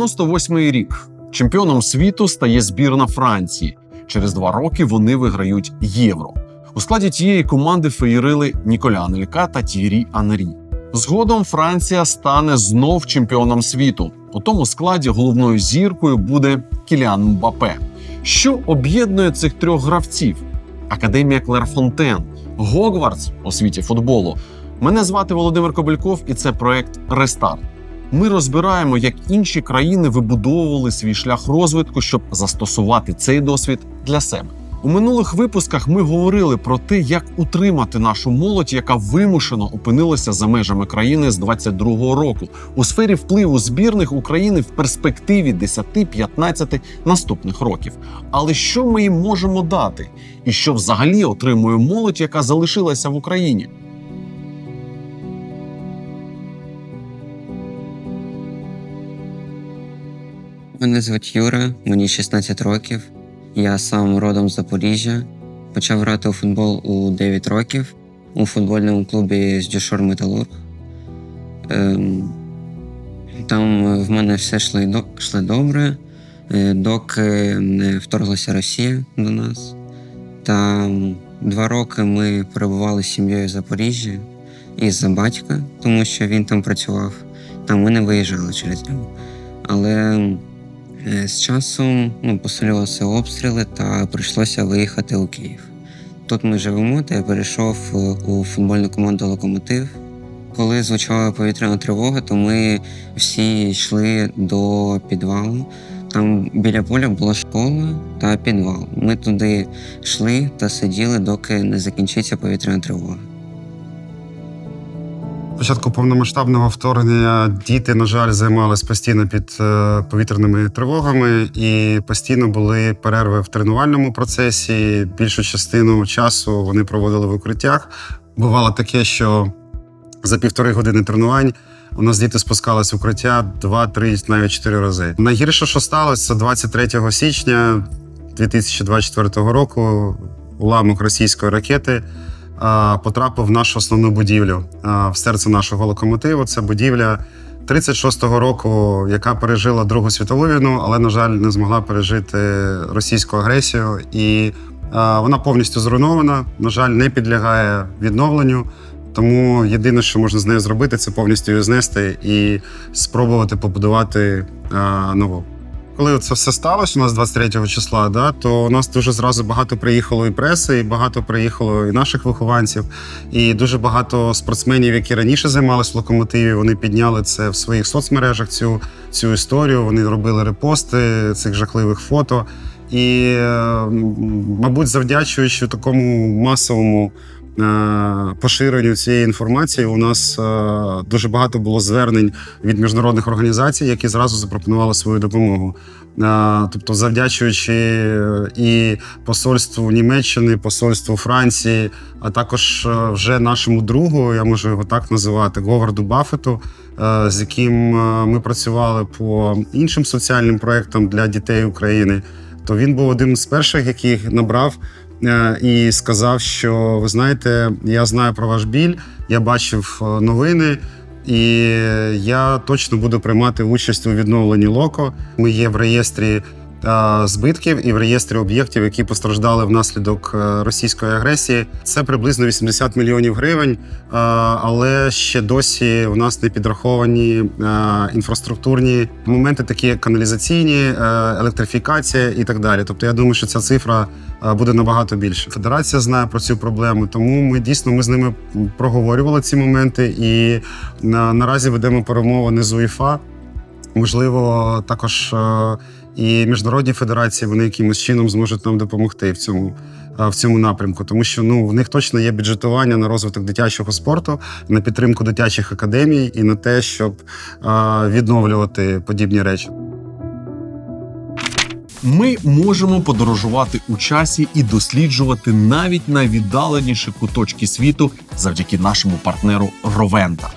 98-й рік чемпіоном світу стає збірна Франції. Через два роки вони виграють євро. У складі тієї команди феєрили Ніколя Анелька та Тірі Анрі. Згодом Франція стане знов чемпіоном світу. У тому складі головною зіркою буде Кіліан Мбапе. Що об'єднує цих трьох гравців? Академія Клерфонтен, Гогвартс у світі футболу. Мене звати Володимир Кобельков, і це проект Рестарт. Ми розбираємо, як інші країни вибудовували свій шлях розвитку, щоб застосувати цей досвід для себе. У минулих випусках ми говорили про те, як утримати нашу молодь, яка вимушено опинилася за межами країни з 22-го року у сфері впливу збірних України в перспективі 10-15 наступних років. Але що ми їм можемо дати, і що взагалі отримує молодь, яка залишилася в Україні? Мене звуть Юра, мені 16 років. Я сам родом з Запоріжжя. Почав грати у футбол у 9 років у футбольному клубі з Дюшор Металург. Ем, там в мене все йшло, йшло добре, е, доки не вторглася Росія до нас. Та два роки ми перебували з сім'єю в Запоріжжі із-за батька, тому що він там працював. Там ми не виїжджали через нього. Але З часом ну, посилювалися обстріли та прийшлося виїхати у Київ. Тут ми живемо, та я перейшов е, у футбольну команду Локомотив. Коли звучала повітряна тривога, то ми всі йшли до підвалу. Там біля поля була школа та підвал. Ми туди йшли та сиділи, доки не закінчиться повітряна тривога. Початку повномасштабного вторгнення діти, на жаль, займалися постійно під е, повітряними тривогами і постійно були перерви в тренувальному процесі. Більшу частину часу вони проводили в укриттях. Бувало таке, що за півтори години тренувань у нас діти спускались в укриття два, три, навіть чотири рази. Найгірше, що сталося, це 23 січня 2024 року. Уламок російської ракети потрапив в нашу основну будівлю в серце нашого локомотиву. Це будівля 36-го року, яка пережила Другу світову війну, але, на жаль, не змогла пережити російську агресію. І вона повністю зруйнована. На жаль, не підлягає відновленню. Тому єдине, що можна з нею зробити, це повністю її знести і спробувати побудувати нову. Коли це все сталося у нас 23 числа, да, то у нас дуже зразу багато приїхало і преси, і багато приїхало і наших вихованців, і дуже багато спортсменів, які раніше займалися в локомотиві. Вони підняли це в своїх соцмережах. Цю цю історію. Вони робили репости цих жахливих фото. І, е, мабуть, завдячуючи такому масовому поширенню цієї інформації, у нас е, дуже багато було звернень від міжнародних організацій, які зразу запропонували свою допомогу. Е, Тобто, завдячуючи е, і посольству Німеччини, посольству Франції, а також е, вже нашому другу, я можу його так називати, Говарду Баффету, е, з яким е, ми працювали по іншим соціальним проектам для дітей України. То він був один з перших, яких набрав е, і сказав, що ви знаєте, я знаю про ваш біль, я бачив е, новини. І я точно буду приймати участь у відновленні локо. Ми є в реєстрі е, збитків і в реєстрі об'єктів, які постраждали внаслідок е, російської агресії. Це приблизно 80 мільйонів гривень, е, але ще досі у нас не підраховані е, інфраструктурні моменти, такі як каналізаційні, е, електрифікація і так далі. Тобто, я думаю, що ця цифра е, буде набагато більше. Федерація знає про цю проблему, тому ми дійсно ми з ними проговорювали ці моменти і наразі ведемо перемовини з УЄФА. Можливо, також е, і міжнародні федерації вони якимось чином зможуть нам допомогти в цьому, в цьому напрямку, тому що ну в них точно є бюджетування на розвиток дитячого спорту, на підтримку дитячих академій і на те, щоб відновлювати подібні речі. Ми можемо подорожувати у часі і досліджувати навіть найвіддаленіші куточки світу завдяки нашому партнеру Ровента.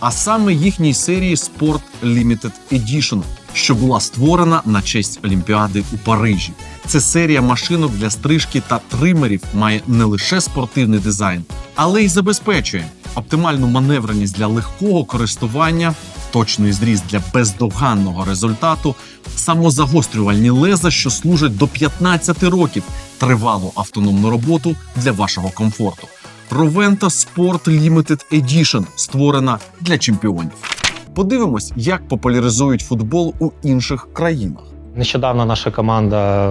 А саме їхній серії Sport Limited Edition, що була створена на честь Олімпіади у Парижі. Це серія машинок для стрижки та тримерів має не лише спортивний дизайн, але й забезпечує оптимальну маневреність для легкого користування точний зріст для бездоганного результату, самозагострювальні леза, що служать до 15 років, тривалу автономну роботу для вашого комфорту. Roventa Sport Limited Edition створена для чемпіонів. Подивимось, як популяризують футбол у інших країнах. Нещодавно наша команда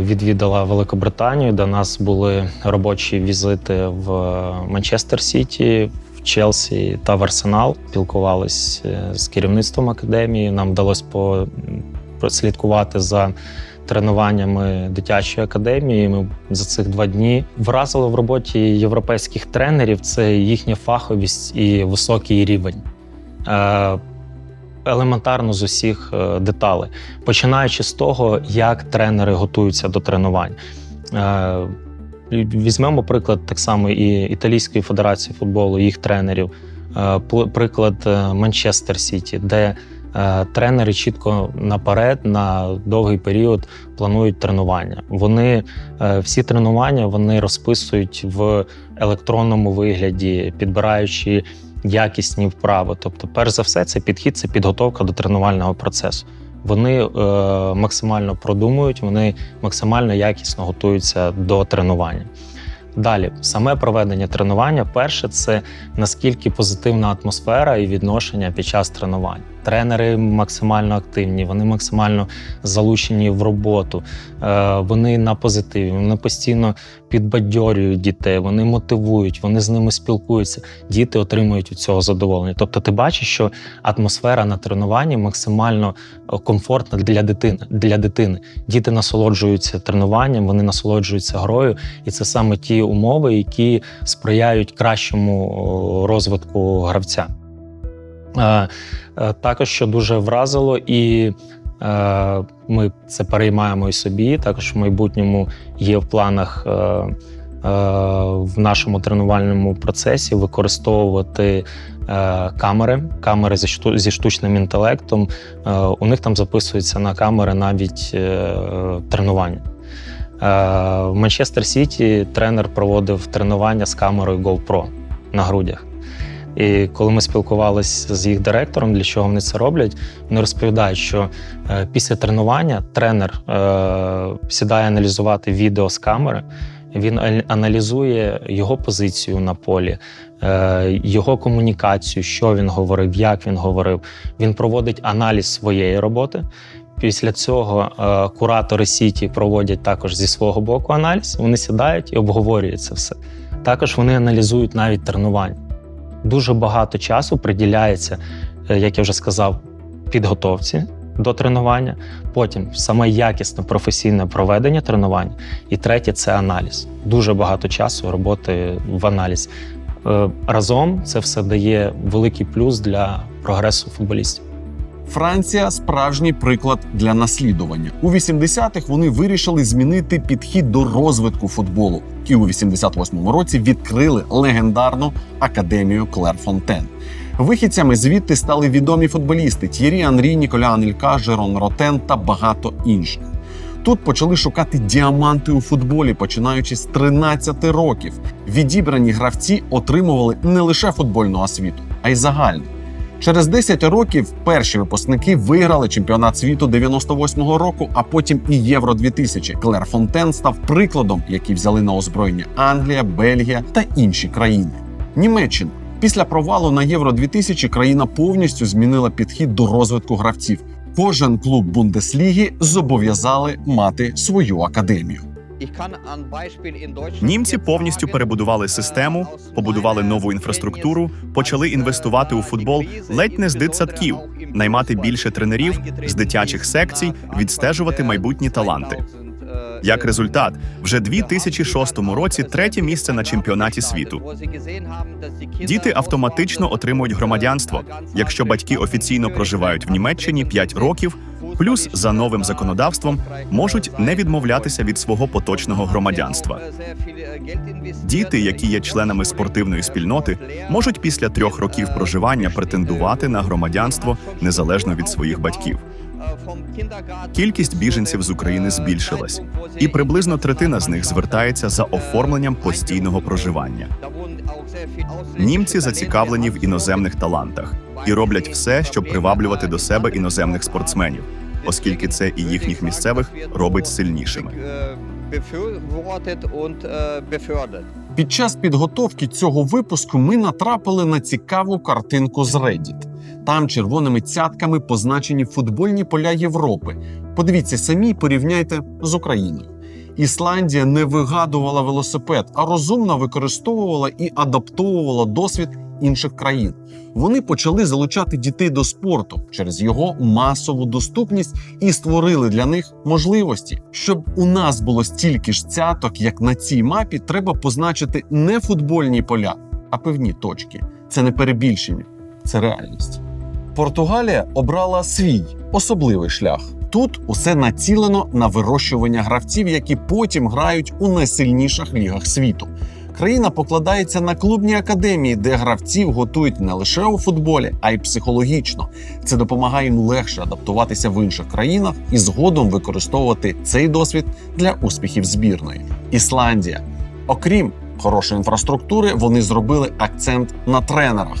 відвідала Великобританію. До нас були робочі візити в Манчестер Сіті, в Челсі та в Арсенал. Спілкувались е, з керівництвом академії. Нам вдалося прослідкувати за тренуваннями дитячої академії. Ми за цих два дні вразило в роботі європейських тренерів це їхня фаховість і високий рівень. Е, Елементарно з усіх е, деталей починаючи з того, як тренери готуються до тренувань. Е, Візьмемо приклад так само і Італійської федерації футболу, їх тренерів, приклад Манчестер Сіті, де тренери чітко наперед на довгий період планують тренування. Вони всі тренування вони розписують в електронному вигляді, підбираючи якісні вправи. Тобто, перш за все, це підхід, це підготовка до тренувального процесу. Вони е, максимально продумують, вони максимально якісно готуються до тренування. Далі, саме проведення тренування, перше, це наскільки позитивна атмосфера і відношення під час тренувань. Тренери максимально активні, вони максимально залучені в роботу, е, вони на позитиві, вони постійно підбадьорюють дітей, вони мотивують, вони з ними спілкуються. Діти отримують від цього задоволення. Тобто, ти бачиш, що атмосфера на тренуванні максимально е, комфортна для дитини. Для дитини. Діти насолоджуються тренуванням, вони насолоджуються грою, і це саме ті умови, які сприяють кращому розвитку гравця. Е, е, Також що дуже вразило, і е, ми це переймаємо і собі. Також в майбутньому є в планах в нашому тренувальному процесі використовувати камери, камери зі, штучним інтелектом. У них там записується на камери навіть тренування. В Манчестер Сіті тренер проводив тренування з камерою GoPro на грудях. І коли ми спілкувалися з їх директором, для чого вони це роблять, вони розповідають, що е, після тренування тренер е, сідає аналізувати відео з камери. Він аналізує його позицію на полі, е, його комунікацію, що він говорив, як він говорив. Він проводить аналіз своєї роботи. Після цього куратори Сіті проводять також зі свого боку аналіз. Вони сідають і обговорюють це все. Також вони аналізують навіть тренування. Дуже багато часу приділяється, е, як я вже сказав, підготовці до тренування, потім саме якісне професійне проведення тренувань, і третє це аналіз. Дуже багато часу роботи в аналізі. Е, Разом це все дає великий плюс для прогресу футболістів. Франція справжній приклад для наслідування. У 80-х вони вирішили змінити підхід до розвитку футболу, і у 88-му році відкрили легендарну академію Клер Фонтен. Вихідцями звідти стали відомі футболісти Т'єрі Анрі, Ніколя Анелька, Жерон Ротен та багато інших. Тут почали шукати діаманти у футболі, починаючи з 13 років. Відібрані гравці отримували не лише футбольну освіту, а й загальну. Через 10 років перші випускники виграли чемпіонат світу 98-го року, а потім і Євро 2000. Клер Фонтен став прикладом, який взяли на озброєння Англія, Бельгія та інші країни. Німеччина після провалу на Євро 2000 країна повністю змінила підхід до розвитку гравців. Кожен клуб Бундесліги зобов'язали мати свою академію. Німці повністю перебудували систему, побудували нову інфраструктуру, почали інвестувати у футбол ледь не з дитсадків, наймати більше тренерів з дитячих секцій, відстежувати майбутні таланти. Як результат, вже 2006 році третє місце на чемпіонаті світу. Діти автоматично отримують громадянство, якщо батьки офіційно проживають в Німеччині 5 років, плюс за новим законодавством можуть не відмовлятися від свого поточного громадянства. Діти, які є членами спортивної спільноти, можуть після трьох років проживання претендувати на громадянство незалежно від своїх батьків. Кількість біженців з України збільшилась, і приблизно третина з них звертається за оформленням постійного проживання. Німці зацікавлені в іноземних талантах і роблять все, щоб приваблювати до себе іноземних спортсменів, оскільки це і їхніх місцевих робить сильнішими. Під час підготовки цього випуску ми натрапили на цікаву картинку з Reddit. Там червоними цятками позначені футбольні поля Європи. Подивіться самі, порівняйте з Україною. Ісландія не вигадувала велосипед, а розумно використовувала і адаптовувала досвід інших країн. Вони почали залучати дітей до спорту через його масову доступність і створили для них можливості. Щоб у нас було стільки ж цяток, як на цій мапі, треба позначити не футбольні поля, а певні точки. Це не перебільшення, це реальність. Португалія обрала свій особливий шлях. Тут усе націлено на вирощування гравців, які потім грають у найсильніших лігах світу. Країна покладається на клубні академії, де гравців готують не лише у футболі, а й психологічно. Це допомагає їм легше адаптуватися в інших країнах і згодом використовувати цей досвід для успіхів збірної. Ісландія, окрім хорошої інфраструктури, вони зробили акцент на тренерах.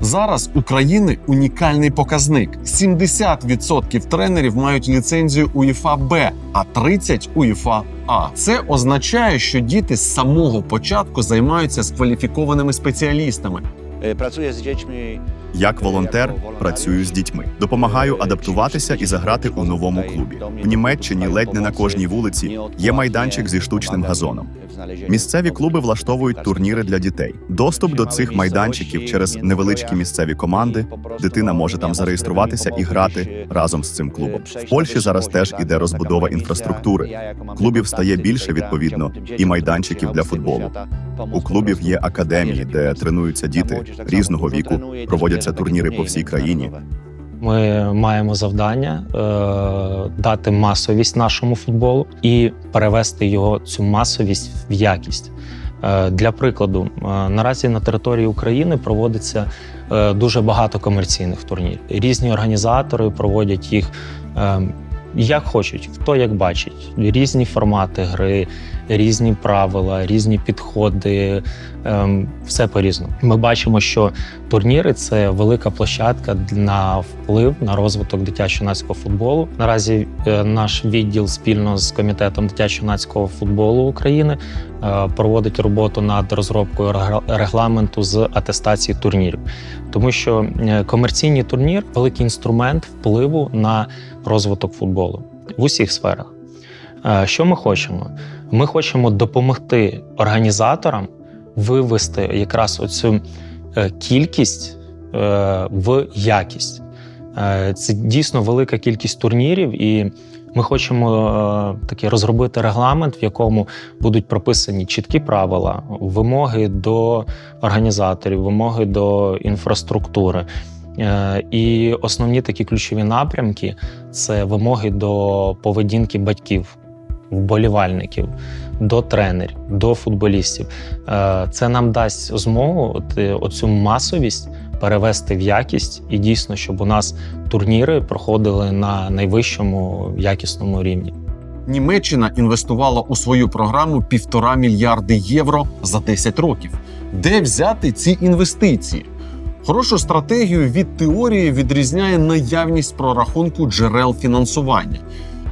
Зараз України унікальний показник: 70% тренерів мають ліцензію УЄФА Б, а 30% УЄФА А. Це означає, що діти з самого початку займаються з кваліфікованими спеціалістами. Е, Працює з дітьми. Як волонтер працюю з дітьми, допомагаю адаптуватися і заграти у новому клубі. В Німеччині ледь не на кожній вулиці є майданчик зі штучним газоном. Місцеві клуби влаштовують турніри для дітей. Доступ до цих майданчиків через невеличкі місцеві команди. Дитина може там зареєструватися і грати разом з цим клубом. В Польщі зараз теж іде розбудова інфраструктури. Клубів стає більше відповідно, і майданчиків для футболу. У клубів є академії, де тренуються діти різного віку, проводяться турніри по всій країні. Ми маємо завдання е, дати масовість нашому футболу і перевести його цю масовість в якість. Е, для прикладу, е, наразі на території України проводиться е, дуже багато комерційних турнірів. Різні організатори проводять їх е, як хочуть, хто як бачить. Різні формати гри, різні правила, різні підходи. е, все по-різному. Ми бачимо, що турніри це велика площадка на вплив на розвиток дитячо-юнацького футболу. Наразі е, наш відділ спільно з комітетом дитячо-юнацького футболу України е, проводить роботу над розробкою регламенту з атестації турнірів, тому що е, комерційний турнір великий інструмент впливу на розвиток футболу в усіх сферах. Е, Що ми хочемо? Ми хочемо допомогти організаторам вивести якраз оцю е, кількість в якість. Це дійсно велика кількість турнірів, і ми хочемо е, таки розробити регламент, в якому будуть прописані чіткі правила, вимоги до організаторів, вимоги до інфраструктури. Е, І основні такі ключові напрямки це вимоги до поведінки батьків, вболівальників, до тренерів, до футболістів. Е, Це нам дасть змогу оцю масовість перевести в якість, і дійсно, щоб у нас турніри проходили на найвищому якісному рівні. Німеччина інвестувала у свою програму півтора мільярди євро за 10 років. Де взяти ці інвестиції? Хорошу стратегію від теорії відрізняє наявність прорахунку джерел фінансування.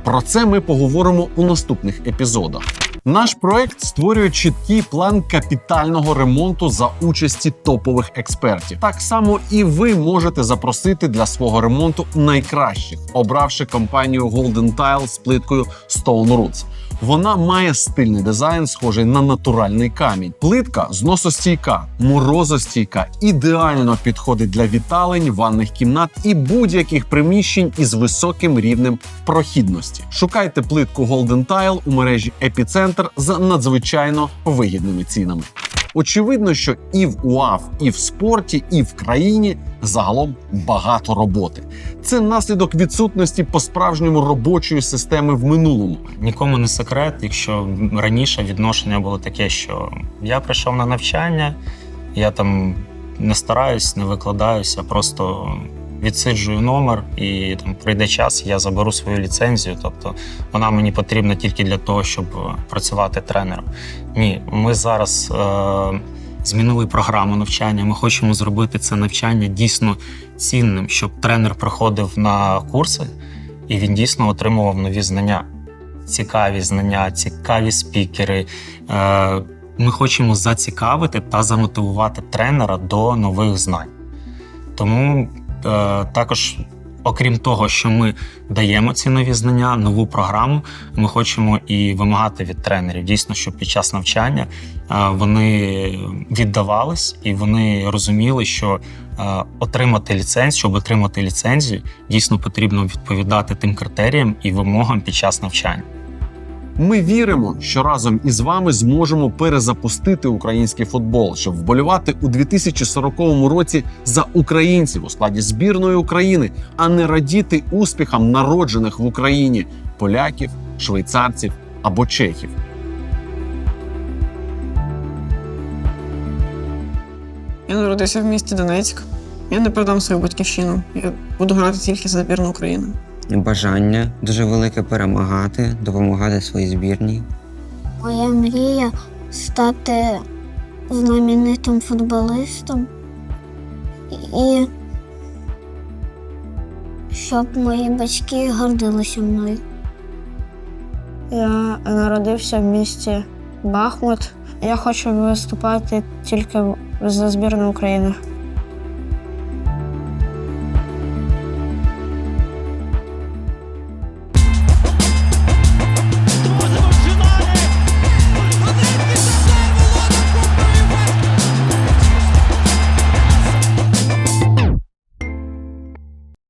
Про це ми поговоримо у наступних епізодах. Наш проект створює чіткий план капітального ремонту за участі топових експертів. Так само і ви можете запросити для свого ремонту найкращих, обравши компанію Golden Tile з плиткою Stone Roots. Вона має стильний дизайн, схожий на натуральний камінь. Плитка зносостійка, морозостійка, ідеально підходить для віталень, ванних кімнат і будь-яких приміщень із високим рівнем прохідності. Шукайте плитку Golden Tile у мережі Епіцентр за надзвичайно вигідними цінами. Очевидно, що і в УАФ, і в спорті, і в країні загалом багато роботи. Це наслідок відсутності по-справжньому робочої системи в минулому. Нікому не секрет, якщо раніше відношення було таке, що я прийшов на навчання, я там не стараюсь, не викладаюся, просто відсиджую номер, і там прийде час, я заберу свою ліцензію. Тобто вона мені потрібна тільки для того, щоб працювати тренером. Ні, ми зараз е- змінили програму навчання. Ми хочемо зробити це навчання дійсно цінним, щоб тренер приходив на курси і він дійсно отримував нові знання. Цікаві знання, цікаві спікери. Е, Ми хочемо зацікавити та замотивувати тренера до нових знань. Тому е, також, окрім того, що ми даємо ці нові знання, нову програму, ми хочемо і вимагати від тренерів дійсно, щоб під час навчання е, вони віддавались і вони розуміли, що е, отримати ліцензію, щоб отримати ліцензію, дійсно потрібно відповідати тим критеріям і вимогам під час навчання. Ми віримо, що разом із вами зможемо перезапустити український футбол, щоб вболівати у 2040 році за українців у складі збірної України, а не радіти успіхам народжених в Україні поляків, швейцарців або чехів. Я народився в місті Донецьк. Я не продам свою батьківщину. Я буду грати тільки за збірну України. Бажання дуже велике перемагати, допомагати своїй збірній. Моя мрія стати знаменитим футболистом і щоб мої батьки гордилися мною. Я народився в місті Бахмут. Я хочу виступати тільки за збірну України.